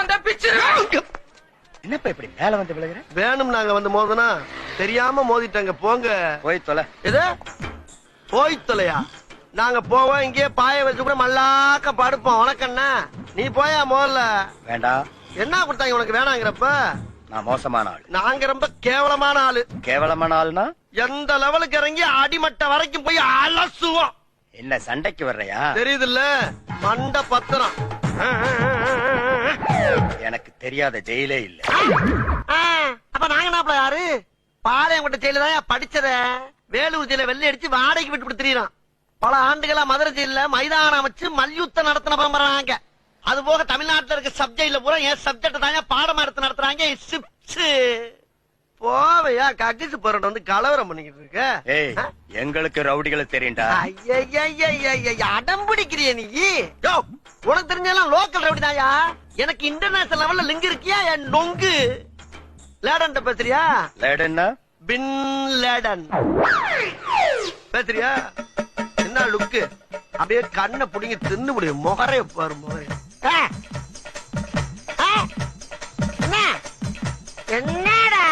வந்தா பிச்சு என்னப்பா இப்படி மேல வந்து விழுகிற? வேணும் நாங்க வந்து மோதனா தெரியாம மோதிட்டாங்க போங்க. போய் தொலை. எது? போய் தொலையா? நாங்க போவோம் இங்கேயே பாய வச்சு கூட மல்லாக்க படுப்போம். உனக்கண்ணா நீ போயா முதல்ல வேண்டாம் என்ன கொடுத்தாங்க உனக்கு வேணாங்கிறப்ப? நான் மோசமான ஆள். நாங்க ரொம்ப கேவலமான ஆளு. கேவலமான ஆள்னா? எந்த லெவலுக்கு இறங்கி அடிமட்ட வரைக்கும் போய் அலசுவோம். என்ன சண்டைக்கு வர்றையா? தெரியுதுல்ல? மண்ட பத்திரம் தெரியாத ஜெயிலே இல்ல. அப்ப நாங்க என்ன யாரு? பாளையங்கோட்டை ஜெயில தான் படிச்சத? வேலூர் ஜெயில வெள்ளை அடிச்சு வாடகைக்கு விட்டு கொடுத்துறோம் பல ஆண்டுகளா மதுரை ஜெயில மைதானம் வச்சு மல்யுத்தம் நடத்தின பரம்பராங்க. அது போக தமிழ்நாட்டுல இருக்க சப்ஜெக்ட்ல பூரா என் சப்ஜெக்ட் தாங்க பாடமா எடுத்து நடத்துறாங்க சிப்ஸ் போவையா கக்கிசு போறட்ட வந்து கலவரம் பண்ணிக்கிட்டு இருக்க? எங்களுக்கு ரவுடிகளை தெரியும்டா. அடம் பிடிக்கிறிய நீ. உனக்கு தெரிஞ்செல்லாம் லோக்கல் ரவுடி தாயா எனக்கு இன்டர்நேஷனல் லெவல்ல லிங்க் இருக்கியா? என் நொங்கு. லேடன் பேசுறியா? லேடுன்னா? பின் லேடன் பேசுறியா? என்ன லுக்கு அப்படியே கண்ணை புடிங்கி தின்னு முடியும். முகரைய பாரு முகரைய. என்னடா?